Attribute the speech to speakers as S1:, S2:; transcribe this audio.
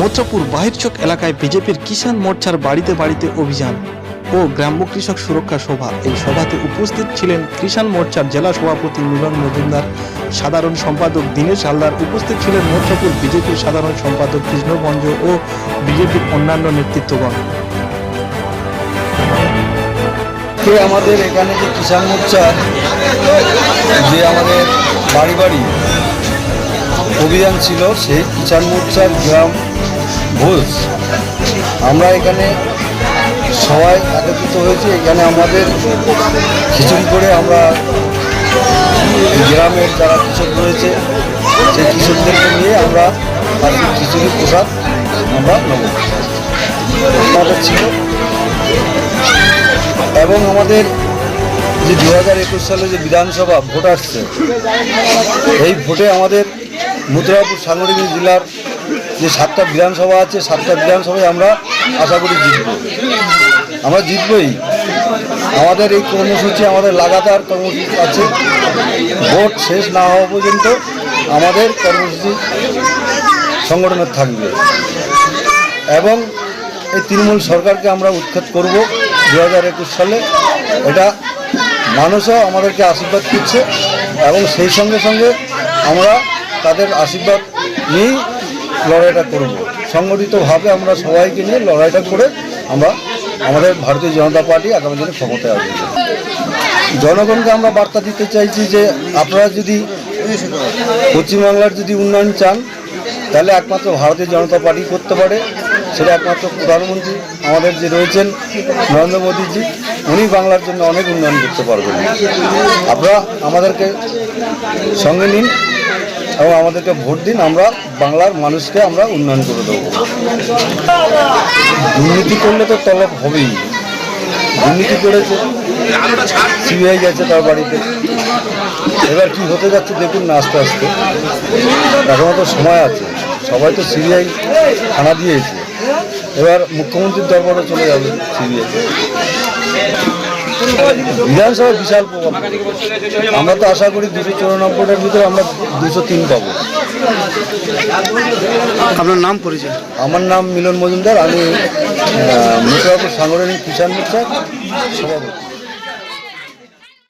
S1: মোত্রাপুর বাহিরচক এলাকায় বিজেপির কিষাণ মোর্চার বাড়িতে বাড়িতে অভিযান ও গ্রাম্য কৃষক সুরক্ষা সভা। এই সভাতে উপস্থিত ছিলেন কিষাণ মোর্চার জেলা সভাপতি মিলন মজুমদার, সাধারণ সম্পাদক দীনেশ হালদার, উপস্থিত ছিলেন মোত্রাপুর বিজেপির সাধারণ সম্পাদক কৃষ্ণগঞ্জ ও বিজেপির অন্যান্য নেতৃত্বগণ।
S2: আমাদের এখানে যে কিষাণ মোর্চা, যে আমাদের বাড়ি বাড়ি অভিযান ছিল সেই কিষাণ মোর্চার গ্রাম ভোজ। আমরা এখানে সবাই একত্রিত হয়েছি। এখানে আমাদের খিচুড়ি করে আমরা গ্রামের যারা কৃষক রয়েছে, সেই কৃষকদেরকে নিয়ে আমরা আজকে খিচুড়ি প্রসাদ আমরা নেব। আমাদের ছিল এবং আমাদের যে দু হাজার একুশ সালে যে বিধানসভা ভোট আসছে, এই ভোটে আমাদের মুদ্রাপুর সাংগঠনিক জেলার যে সাতটা বিধানসভা আছে, সাতটা বিধানসভায় আমরা আশা করি জিতব। আমরা জিতবই। আমাদের এই কর্মসূচি আমাদের লাগাতার কর্মসূচি আছে। ভোট শেষ না হওয়া পর্যন্ত আমাদের কর্মসূচি সংগঠনের থাকবে। এবং এই তৃণমূল সরকারকে আমরা উৎখাত করব দু হাজার একুশ সালে। এটা মানুষও আমাদেরকে আশীর্বাদ করছে এবং সেই সঙ্গে সঙ্গে আমরা তাদের আশীর্বাদ নিয়েই লড়াইটা করব। সংগঠিতভাবে আমরা সবাইকে নিয়ে লড়াইটা করে আমরা আমাদের ভারতীয় জনতা পার্টি আগামী দিনে ক্ষমতায় আসবে। জনগণকে আমরা বার্তা দিতে চাইছি যে আপনারা যদি পশ্চিমবাংলার যদি উন্নয়ন চান, তাহলে একমাত্র ভারতীয় জনতা পার্টি করতে পারে। সেটা একমাত্র প্রধানমন্ত্রী আমাদের যে রয়েছেন, নরেন্দ্র মোদীজি, উনি বাংলার জন্য অনেক উন্নয়ন করতে পারবেন। আপনারা আমাদেরকে সঙ্গে নিন। এবং আমাদেরকে ভোট দিন, আমরা বাংলার মানুষকে আমরা উন্নয়ন করে দেবো। দুর্নীতি করলে তো তলব হবেই। দুর্নীতি করেছে, সিবিআই গেছে তার বাড়িতে। এবার কি হতে যাচ্ছে দেখুন না আস্তে আস্তে। এখনও তো সময় আছে। সবাই তো সিবিআই থানা দিয়েছে। এবার মুখ্যমন্ত্রীর দরবারে চলে যাবে সিবিআই। বিধানসভায় বিশাল প্রভাব আমরা তো আশা করি দুশো চৌরানব্বইটার ভিতরে আমরা দুশো তিন পাবো।
S3: আপনার নাম পরিচয়?
S2: আমার নাম মিলন মজুমদার। আমি মুখরাপুর সাংগঠনিক কিষাণ মোর্চার সভাপতি।